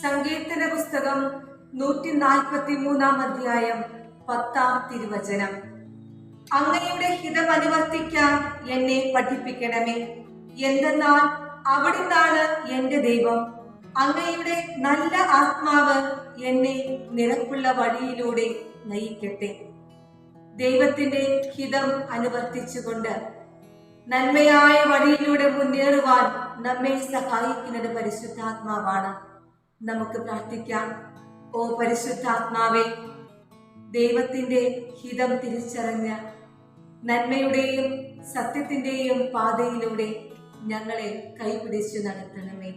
സങ്കീർത്തന പുസ്തകം നൂറ്റി നാൽപ്പത്തി മൂന്നാം അധ്യായം പത്താം തിരുവചനം. അങ്ങയുടെ ഹിതം അനുവർത്തിക്കാൻ എന്നെ പഠിപ്പിക്കണമേ. എന്തെന്നാൽ അവിടുന്നാണ് എന്റെ ദൈവം. അങ്ങയുടെ നല്ല ആത്മാവ് എന്നെ നിരക്കുള്ള വഴിയിലൂടെ നയിക്കട്ടെ. ദൈവത്തിന്റെ ഹിതം അനുവർത്തിച്ചുകൊണ്ട് നന്മയായ വഴിയിലൂടെ മുന്നേറുവാൻ നമ്മെ സഹായിക്കുന്നത് പരിശുദ്ധാത്മാവാണ്. നമുക്ക് പ്രാർത്ഥിക്കാം. ഓ പരിശുദ്ധാത്മാവേ ദൈവത്തിന്റെ ഹിതം തിരിച്ചറിഞ്ഞ നന്മയുടെയും സത്യത്തിന്റെയും പാതയിലൂടെ ഞങ്ങളെ കൈപിടിച്ചു നടത്തണമേ.